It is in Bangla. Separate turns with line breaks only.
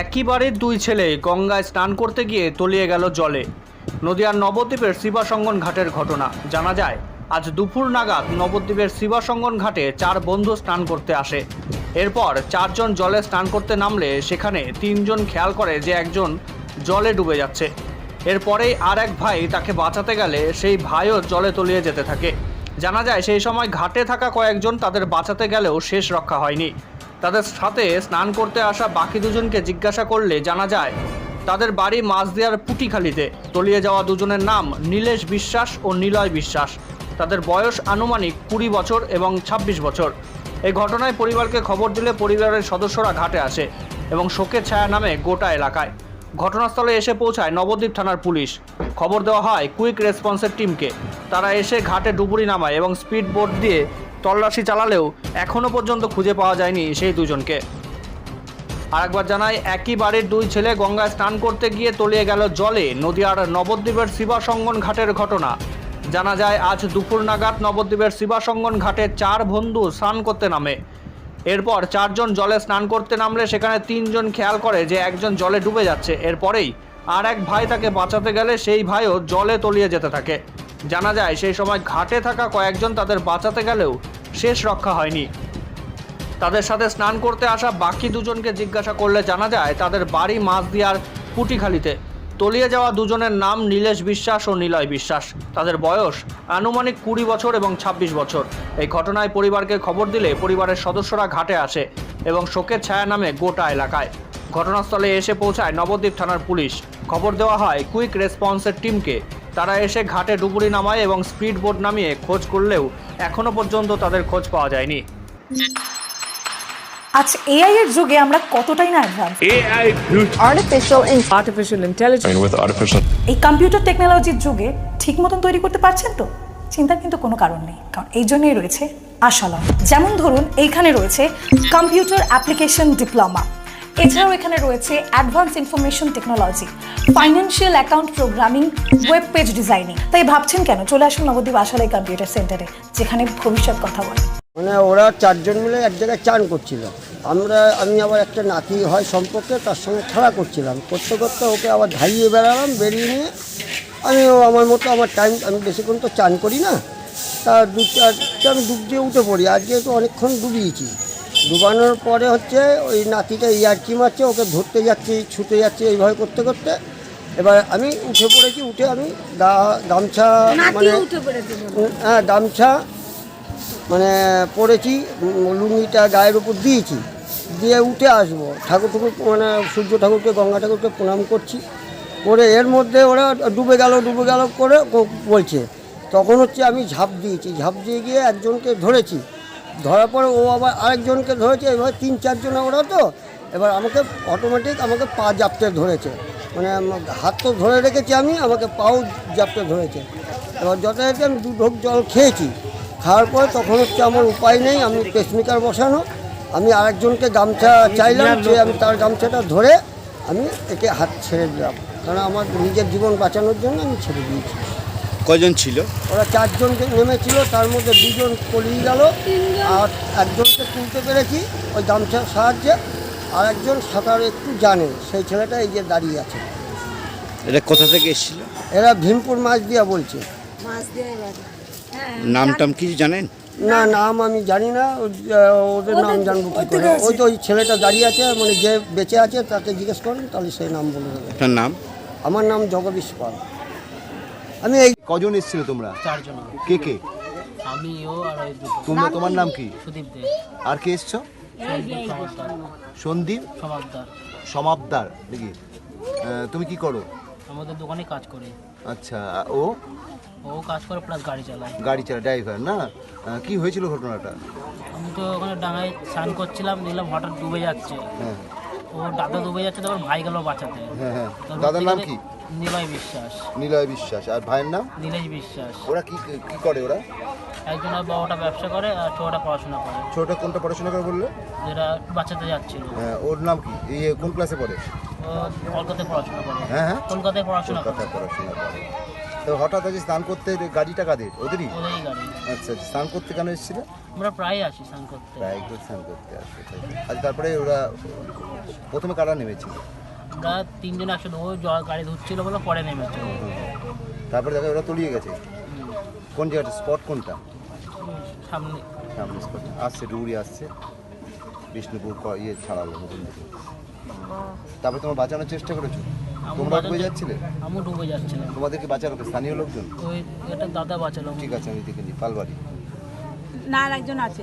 একই বাড়ির দুই ছেলে গঙ্গায় স্নান করতে গিয়ে তলিয়ে গেল জলে। নদিয়ার নবদ্বীপের শিবাসঙ্গন ঘাটের ঘটনা। জানা যায়, আজ দুপুর নাগাদ নবদ্বীপের শিবাসঙ্গন ঘাটে চার বন্ধু স্নান করতে আসে। এরপর চারজন জলে স্নান করতে নামলে সেখানে তিনজন খেয়াল করে যে একজন জলে ডুবে যাচ্ছে। এরপরেই আর এক ভাই তাকে বাঁচাতে গেলে সেই ভাইও জলে তলিয়ে যেতে থাকে। জানা যায়, সেই সময় ঘাটে থাকা কয়েকজন তাদের বাঁচাতে গেলেও শেষ রক্ষা হয়নি। তাদের সাথে স্নান করতে আসা বাকি দুজনকে জিজ্ঞাসা করলে জানা যায়, তাদের বাড়ি মাছদিয়ার পুটিখালিতে। তলিয়ে যাওয়া দুজনের নাম নীলেশ বিশ্বাস ও নিলয় বিশ্বাস। তাদের বয়স আনুমানিক কুড়ি বছর এবং ২৬ বছর। এই ঘটনায় পরিবারকে খবর দিলে পরিবারের সদস্যরা ঘাটে আসে এবং শোকের ছায়া নামে গোটা এলাকায়। ঘটনাস্থলে এসে পৌঁছায় নবদ্বীপ থানার পুলিশ। খবর দেওয়া হয় কুইক রেসপন্সের টিমকে। তারা এসে ঘাটে ডুবুরি নামায় এবং স্পিড বোট দিয়ে তল্লাশি চালালেও এখনও পর্যন্ত খুঁজে পাওয়া যায়নি সেই দুজনকে। আরেকবার জানাই, একই বাড়ির দুই ছেলে গঙ্গায় স্নান করতে গিয়ে তলিয়ে গেল জলে নদিয়ার নবদ্বীপের শিবাসঙ্গন ঘাটের ঘটনা। জানা যায়, আজ দুপুর নাগাদ নবদ্বীপের শিবাসঙ্গন ঘাটে চার বন্ধু স্নান করতে নামে। এরপর চারজন জলে স্নান করতে নামলে সেখানে তিনজন খেয়াল করে যে একজন জলে ডুবে যাচ্ছে। এরপরেই আর এক ভাই তাকে বাঁচাতে গেলে সেই ভাইও জলে তলিয়ে যেতে থাকে। জানা যায়, সেই সময় ঘাটে থাকা কয়েকজন তাদের বাঁচাতে গেলেও শেষ রক্ষা হয়নি। তাদের সাথে স্নান করতে আসা বাকি দুজনকে জিজ্ঞাসা করলে জানা যায়, তাদের বাড়ি মাছদিয়ার পুটিখালিতে। তলিয়ে যাওয়া দুজনের নাম নীলেশ বিশ্বাস ও নিলয় বিশ্বাস। তাদের বয়স আনুমানিক কুড়ি বছর এবং ২৬ বছর। এই ঘটনায় পরিবারকে খবর দিলে পরিবারের সদস্যরা ঘাটে আসে এবং শোকের ছায়া নামে গোটা এলাকায়। ঘটনাস্থলে এসে পৌঁছায় নবদ্বীপ থানার পুলিশ। খবর দেওয়া হয়, কুইক রেসপন্সের টিমকে। তারা এসে ঘাটে ডুবুরি নামায় এবং স্পিড বোট নামিয়ে খোঁজ করলেও এখনও পর্যন্ত তাদের খোঁজ পাওয়া যায়নি।
আচ্ছা এআই এর যুগে আমরা কতটাই না advance
artificial
intelligence
I mean, with artificial
এই কম্পিউটার টেকনোলজির যুগে ঠিক মতন তৈরি করতে পারছেন তো? চিন্তার কিন্তু কোনো কারণ নেই কারণ এই জন্যই রয়েছে আশালম যেমন ধরুন এইখানে রয়েছে কম্পিউটার অ্যাপ্লিকেশন ডিপ্লোমা এছাড়াও এখানে রয়েছে advance information technology financial account programming web page designing তাই ভাবছেন কেন? চলে আসুন নবদ্বীপ আশালাই কম্পিউটার সেন্টারে যেখানে ভবিষ্যৎ কথা বলে।
মানে ওরা চারজন মিলে এক জায়গায় চান করছিল। আমরা, আমি আবার একটা নাতি হয় সম্পর্কে তার সঙ্গে খেলা করছিলাম। করতে করতে ওকে আবার ধাইয়ে বেড়ালাম, বেরিয়ে নিয়ে আমি আমার মতো আমার টাইম আমি বেশিক্ষণ তো চান করি না। তা দু চারটে আমি ডুব দিয়ে উঠে পড়ি। আজকে তো অনেকক্ষণ ডুবিয়েছি। ডুবানোর পরে হচ্ছে ওই নাতিটা ইয়ার্কি মারছে ওকে ধরতে যাচ্ছি ছুটে যাচ্ছি এইভাবে করতে করতে। এবার আমি উঠে পড়েছি উঠে আমি গামছা মানে হ্যাঁ গামছা মানে পড়েছি লুঙ্গিটা গায়ের উপর দিয়েছি। দিয়ে উঠে আসব। ঠাকুর ঠাকুর মানে সূর্য ঠাকুরকে গঙ্গা ঠাকুরকে প্রণাম করছি। করে এর মধ্যে ওরা ডুবে গেল ডুবে গেল করে বলছে। তখন হচ্ছে আমি ঝাঁপ দিয়েছি। ঝাঁপ দিয়ে গিয়ে একজনকে ধরেছি। ধরার পরে ও আবার আরেকজনকে ধরেছে, এবার তিন চারজন ওরা তো, এবার আমাকে অটোমেটিক আমাকে পা জাপতে ধরেছে। মানে হাত তো ধরে রেখেছি আমি, আমাকে পাও জাপতে ধরেছে। এবার যথাযথ আমি দু ঢোক জল খেয়েছি। খাওয়ার পর তখন হচ্ছে আমার উপায় নেই, আমি পেসমেকার বসানো। আমি আরেকজনকে গামছা চাইলাম, যে আমি তার গামছাটা ধরে আমি একে হাত ছেড়ে দিলাম। কারণ আমার নিজের জীবন বাঁচানোর জন্য আমি ছেড়ে দিয়েছি।
কজন ছিল?
ওরা চারজন নেমেছিল তার মধ্যে দুজন পলিয়ে গেল আর একজনকে তুলতে পেরেছি ওই গামছার সাহায্যে আর একজন সাঁতার একটু জানে সেই ছেলেটা এই যে দাঁড়িয়ে আছে।
এটা কোথা থেকে এসেছিল?
এরা ভীমপুর মাছ দিয়া বলছে।
নাম টাম কিছু জানেন?
না নাম আমি জানি না ওদের নাম জানব কি করে। ওই তো ওই ছেলেটা দাঁড়িয়ে আছে মানে যে বেঁচে আছে তাকে জিজ্ঞেস করুন তাহলে সেই নাম বলে দেবে।
আপনার নাম?
আমার নাম জগদীশ পাল। আমি এই
কজন এসেছিল তোমরা?
চারজন।
কে কে?
আমি ও আর ওই দুটো।
তোমরা তোমার নাম কি?
সুদীপ দে।
আর কে এসছো?
সন্দীপ
সমাবদার দেখি। আহ, তুমি কি করো?
আমাদের দোকানে কাজ করে।
আচ্ছা ও?
ও কাজ করে প্লাস গাড়ি চালায়।
গাড়ি চালা ড্রাইভার না? আহ, কি হয়েছিল ঘটনাটা?
আমি তো ওখানে ডাঙায় স্নান করছিলাম দেখলাম হঠাৎ ডুবে যাচ্ছে।
হ্যাঁ।
ও দাদা ডুবে যাচ্ছে তারপর ভাই গেল বাঁচাতে।
হ্যাঁ হ্যাঁ।
তো
দাদার নাম কি?
নিলয় বিশ্বাস।
নিলয় বিশ্বাস। আর ভাইয়ের নাম?
নীলেশ বিশ্বাস।
ওরা কি কি করে ওরা?
একজন বড়টা ব্যবসা করে আর ছোটটা পড়াশোনা করে।
ছোটটা কোনটা পড়াশোনা করে বললে?
যেটা বাঁচাতে যাচ্ছিল।
হ্যাঁ ওর নাম কি? এই কোন ক্লাসে পড়ে?
কলকাতায় পড়াশোনা করে।
হ্যাঁ হ্যাঁ।
কলকাতায় পড়াশোনা করে।
কলকাতায় পড়াশোনা করে। তো হঠাৎ আজ স্নান করতে গাড়িটা কাদের? ওদেরই? আচ্ছা আচ্ছা। স্নান করতে কেন এসেছিল?
আমরা প্রায় আসি স্নান করতে।
প্রায় স্নান করতে আসছে আজ তারপরে ওরা প্রথমে কারা নেমেছিল?
আমরা তিনজন একসাথে ও জল গাড়ি ধুচ্ছিল বলে পরে নেমেছে।
তারপরে দেখা ওরা তলিয়ে গেছে। কোন জায়গাটা? স্পট কোনটা?
সামনে।
সামনে স্পট আসছে ডুবুরি আসছে। বিষ্ণুপুর ক- ইয়ে ছাড়ালো নতুন দিকে তারপরে তোমরা বাঁচানোর চেষ্টা করেছ?
আমি
তোমরা ডুবে যাচ্ছিলে?
আমিও ডুবে যাচ্ছিলাম
তোমাদেরকে বাঁচালো কে? স্থানীয় লোকজন?
ওই এটা দাদা বাঁচালো।
ঠিক আছে আমি দেখে নিই। পালবাড়ি।
না আর একজন আছে।